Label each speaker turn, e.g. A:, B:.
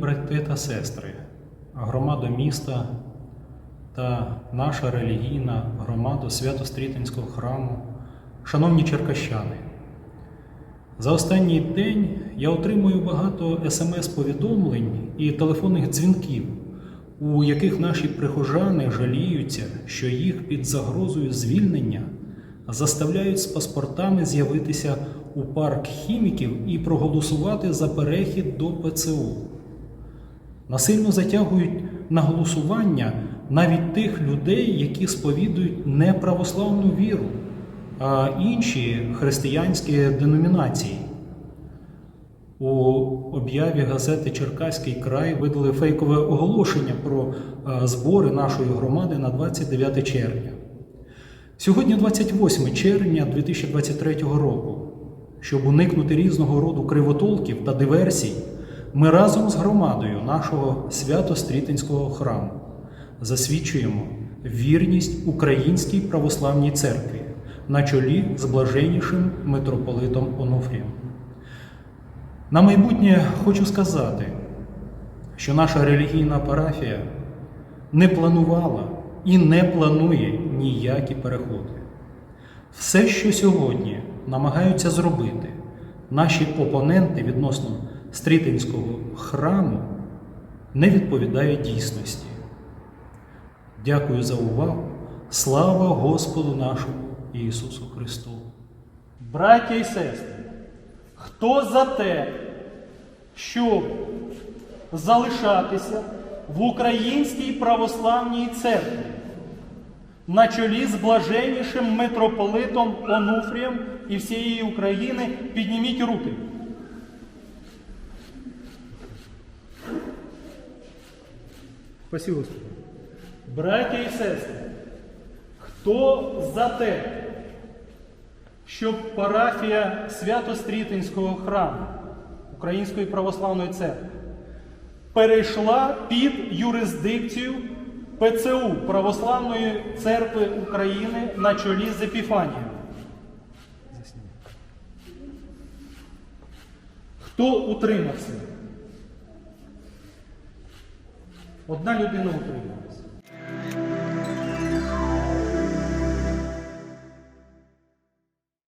A: брати та сестри, громада міста та наша релігійна громада Свято-Стрітинського храму, шановні черкащани, за останній день я отримую багато смс-повідомлень і телефонних дзвінків, у яких наші прихожани жаліються, що їх під загрозою звільнення заставляють з паспортами з'явитися у парк хіміків і проголосувати за перехід до ПЦУ. Насильно затягують на голосування навіть тих людей, які сповідують не православну віру, а інші християнські деномінації. У об'яві газети Черкаський край видали фейкове оголошення про е, збори нашої громади на 29 червня. Сьогодні 28 червня 2023 року. Щоб уникнути різного роду кривотолків та диверсій, ми разом з громадою нашого свято-стрітинського храму засвідчуємо вірність Українській православній церкві на чолі з блаженнішим митрополитом Онуфрієм. На майбутнє хочу сказати, що наша релігійна парафія не планувала і не планує ніякі переходи. Все, що сьогодні намагаються зробити наші опоненти відносно Стрітинського храму, не відповідає дійсності. Дякую за увагу. Слава Господу нашому Ісусу Христу!
B: Браття і сестри, хто за те, щоб залишатися в Українській православній церкві на чолі з блаженнішим митрополитом Онуфрієм і всієї України, підніміть руки.
A: Спасибо.
B: Браття і сестри, хто за те, щоб парафія Свято-Стрітинського храму Української православної церкви перейшла під юрисдикцію ПЦУ Православної церкви України на чолі з Епіфанією? Хто утримався? Одна людина утрималася.